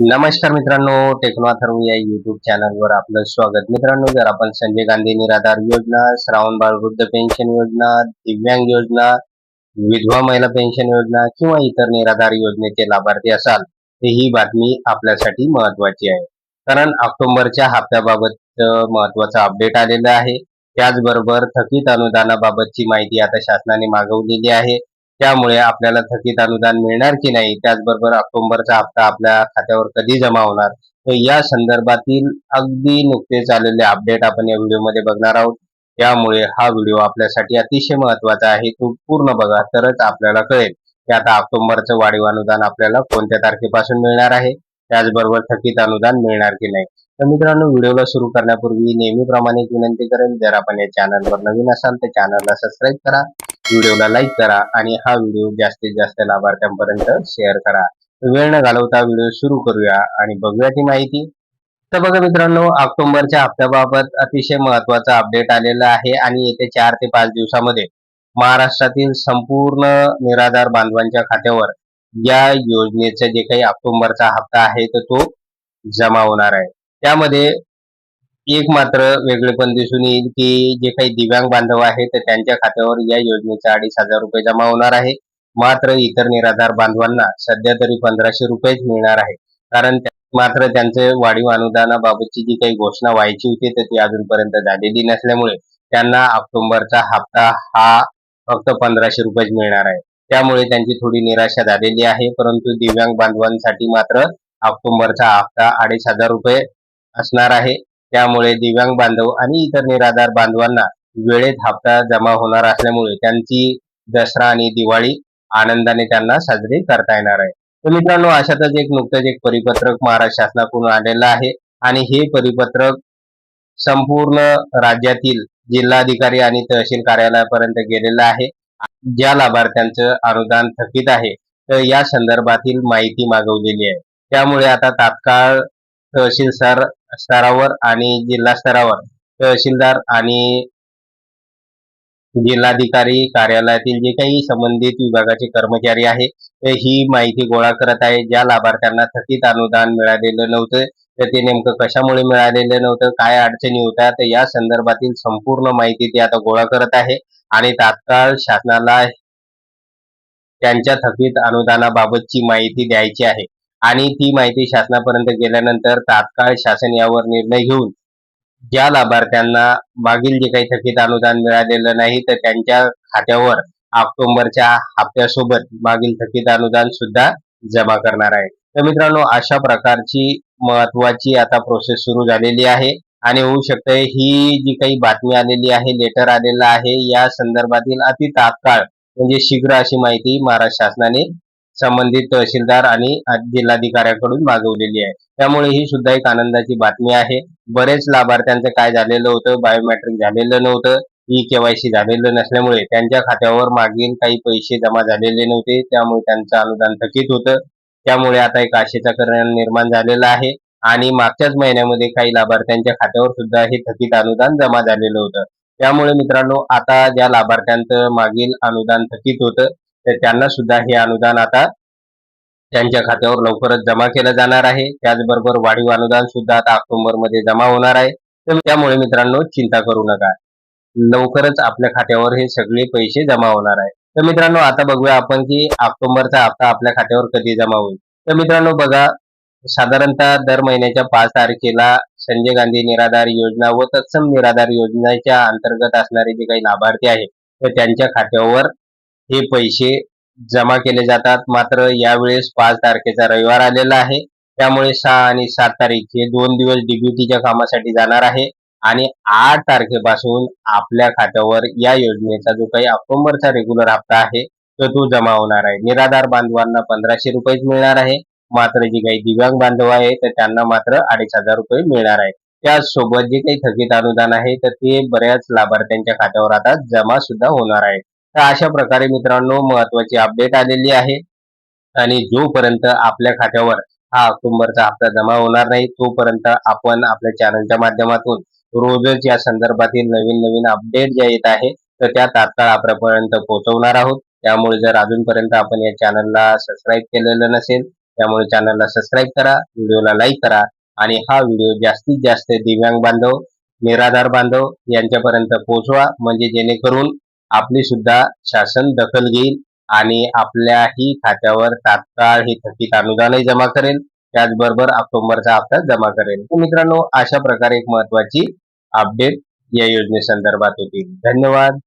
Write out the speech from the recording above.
नमस्कार मित्रांनो टेक्नॉथर्व या युट्यूब चॅनलवर आपलं स्वागत. मित्रांनो जर आपण संजय गांधी निराधार योजना श्रावण बाळ वृद्ध पेन्शन योजना दिव्यांग योजना विधवा महिला पेन्शन योजना किंवा इतर निराधार योजनेचे लाभार्थी असाल तर ही बातमी आपल्यासाठी महत्वाची आहे. कारण ऑक्टोबरच्या हप्त्याबाबत महत्त्वाचा अपडेट आलेला आहे. त्याचबरोबर थकीत अनुदानाबाबतची माहिती आता शासनाने मागवलेली आहे. त्यामुळे आपल्याला थकीत अनुदान मिळणार की नाही त्याचबरोबर ऑक्टोबरचा हप्ता आपल्या खात्यावर कधी जमा होणार तर या संदर्भातील अगदी नुकतेच आलेले अपडेट आपण या व्हिडिओमध्ये बघणार आहोत. त्यामुळे हा व्हिडिओ आपल्यासाठी अतिशय महत्त्वाचा आहे तो पूर्ण बघा तरच आपल्याला कळेल की आता ऑक्टोबरचं वाढीव अनुदान आपल्याला कोणत्या तारखेपासून मिळणार आहे त्याचबरोबर थकीत अनुदान मिळणार की नाही. तर मित्रांनो व्हिडिओला सुरू करण्यापूर्वी नेहमीप्रमाणे विनंती करेल जर आपण या चॅनलवर नवीन असाल तर चॅनलला सबस्क्राईब करा. व्हिडिओला लाईक करा आणि हा व्हिडिओ जास्तीत जास्त लाभार्थ्यांपर्यंत शेअर करा. वेळ न घालवता व्हिडिओ सुरू करूया आणि बघूया ती माहिती. तर बघा मित्रांनो ऑक्टोबरच्या हप्त्याबाबत अतिशय महत्त्वाचा अपडेट आलेला आहे आणि येत्या चार ते पाच दिवसामध्ये महाराष्ट्रातील संपूर्ण निराधार बांधवांच्या खात्यावर या योजनेचा जे काही ऑक्टोबरचा हप्ता आहे तर तो जमा होणार आहे. त्यामध्ये एक मात्र वेगळेपण दिसून येईल की जे काही दिव्यांग बांधव आहेत तर त्यांच्या खात्यावर या योजनेचा अडीच हजार रुपये जमा होणार आहे. मात्र इतर निराधार बांधवांना सध्या तरी पंधराशे रुपयेच मिळणार आहे. कारण मात्र त्यांचे वाढीव अनुदानाबाबतची जी काही घोषणा व्हायची होती तर ती अजूनपर्यंत झालेली नसल्यामुळे त्यांना ऑक्टोबरचा हप्ता हा फक्त पंधराशे रुपयेच मिळणार आहे. त्यामुळे त्यांची थोडी निराशा झालेली आहे परंतु दिव्यांग बांधवांसाठी मात्र ऑक्टोबरचा हप्ता अडीच हजार रुपये असणार आहे. त्यामुळे दिव्यांग बांधव आणि इतर निराधार बांधवांना वेळेत हप्ता जमा होणार असल्यामुळे त्यांची दसरा आणि दिवाळी आनंदाने त्यांना साजरी करता येणार आहे. तर मित्रांनो अशातच एक नुकतंच एक परिपत्रक महाराष्ट्र शासनाकडून आलेलं आहे आणि हे परिपत्रक संपूर्ण राज्यातील जिल्हाधिकारी आणि तहसील कार्यालयापर्यंत गेलेलं आहे. ज्या लाभार्थ्यांचं अनुदान थकीत आहे तर या संदर्भातील माहिती मागवलेली आहे. त्यामुळे आता तात्काळ तहसील स्तरावर आणि जिल्हा स्तरावर. तहसीलदार आणि जिल्हाधिकारी कार्यालयातील जे काही संबंधित विभागाचे कर्मचारी आहे ही माहिती गोळा करत आहे. ज्या लाभार्थ्यांना थकीत अनुदान मिळालेलं नव्हतं तर ते नेमकं कशामुळे मिळालेलं नव्हतं काय अडचणी होत्या तर या संदर्भातील संपूर्ण माहिती ते आता गोळा करत आहे आणि तात्काळ शासनाला त्यांच्या थकीत अनुदानाबाबतची माहिती द्यायची आहे. आणि ती माहिती शासनापर्यंत गेल्यानंतर तात्काळ शासन यावर निर्णय घेऊन ज्या लाभार्थ्यांना मागील जे काही थकीत अनुदान मिळालेलं नाही तर त्यांच्या खात्यावर ऑक्टोबरच्या हप्त्यासोबत मागील थकीत अनुदान सुद्धा जमा करणार आहे. तर मित्रांनो अशा प्रकारची महत्वाची आता प्रोसेस सुरू झालेली आहे आणि होऊ शकते ही जी काही बातमी आलेली आहे लेटर आलेलं आहे या संदर्भातील अति तात्काळ म्हणजे शीघ्र अशी माहिती महाराष्ट्र शासनाने संबंधित तहसीलदार आणि जिल्हाधिकाऱ्यांकडून मागवलेली आहे. त्यामुळे ही सुद्धा एक आनंदाची बातमी आहे. बरेच लाभार्थ्यांचं काय झालेलं होतं बायोमेट्रिक झालेलं नव्हतं ई केवायसी झालेलं नसल्यामुळे त्यांच्या खात्यावर मागील काही पैसे जमा झालेले नव्हते त्यामुळे त्यांचं अनुदान थकीत होतं. त्यामुळे आता एक आशेचा करण निर्माण झालेला आहे आणि मागच्याच महिन्यामध्ये काही लाभार्थ्यांच्या खात्यावर सुद्धा हे थकीत अनुदान जमा झालेलं होतं. त्यामुळे मित्रांनो आता ज्या लाभार्थ्यांचं मागील अनुदान थकीत होतं तर त्यांना सुद्धा हे अनुदान आता त्यांच्या खात्यावर लवकरच जमा केलं जाणार आहे. त्याचबरोबर वाढीव अनुदान सुद्धा आता ऑक्टोबरमध्ये जमा होणार आहे. तर त्यामुळे मित्रांनो चिंता करू नका. लवकरच आपल्या खात्यावर हे सगळे पैसे जमा होणार आहे. तर मित्रांनो आता बघूया आपण की ऑक्टोबरचा हप्ता आपल्या खात्यावर कधी जमा होईल. तर मित्रांनो बघा साधारणतः दर महिन्याच्या पाच तारखेला संजय गांधी निराधार योजना व तत्सम निराधार योजनेच्या अंतर्गत असणारे जे काही लाभार्थी आहेत तर त्यांच्या खात्यावर हे पैसे जमा केले जातात. मात्र यावेळेस पाच तारखेचा रविवार आलेला आहे. त्यामुळे सहा आणि सात तारीख हे दोन दिवस डीबीटीच्या कामासाठी जाणार आहे. आणि आठ तारखेपासून आपल्या खात्यावर या योजनेचा जो काही ऑक्टोबरचा रेग्युलर हप्ता आहे तो तो जमा होणार आहे. निराधार बांधवांना पंधराशे रुपयेच मिळणार आहे. मात्र जे काही दिव्यांग बांधव आहे तर त्यांना मात्र अडीच हजार रुपये मिळणार आहे त्याचसोबत जे काही थकीत अनुदान आहे तर ते बऱ्याच लाभार्थ्यांच्या खात्यावर आता जमा सुद्धा होणार आहे तर अशा प्रकारे मित्रांनो महत्वाची अपडेट आलेली आहे. आणि जोपर्यंत आपल्या खात्यावर हा ऑक्टोबरचा हप्ता जमा होणार नाही तोपर्यंत आपण आपल्या चॅनलच्या माध्यमातून रोजच या संदर्भातील नवीन नवीन अपडेट ज्या येत आहे तर त्या तात्काळ आपल्यापर्यंत पोहोचवणार आहोत. त्यामुळे जर अजूनपर्यंत आपण या चॅनलला सबस्क्राईब केलेलं नसेल त्यामुळे चॅनलला सबस्क्राईब करा व्हिडिओला लाईक करा आणि हा व्हिडिओ जास्तीत जास्त दिव्यांग बांधव निराधार बांधव यांच्यापर्यंत पोहोचवा. म्हणजे जेणेकरून आपली सुद्धा शासन दखल घेईल आणि आपल्याही खात्यावर तात्काळ हे थकीत अनुदानही जमा करेल. त्याचबरोबर ऑक्टोबरचा हप्ता जमा करेल. मित्रांनो अशा प्रकारे एक महत्वाची अपडेट या योजनेसंदर्भात होती. धन्यवाद.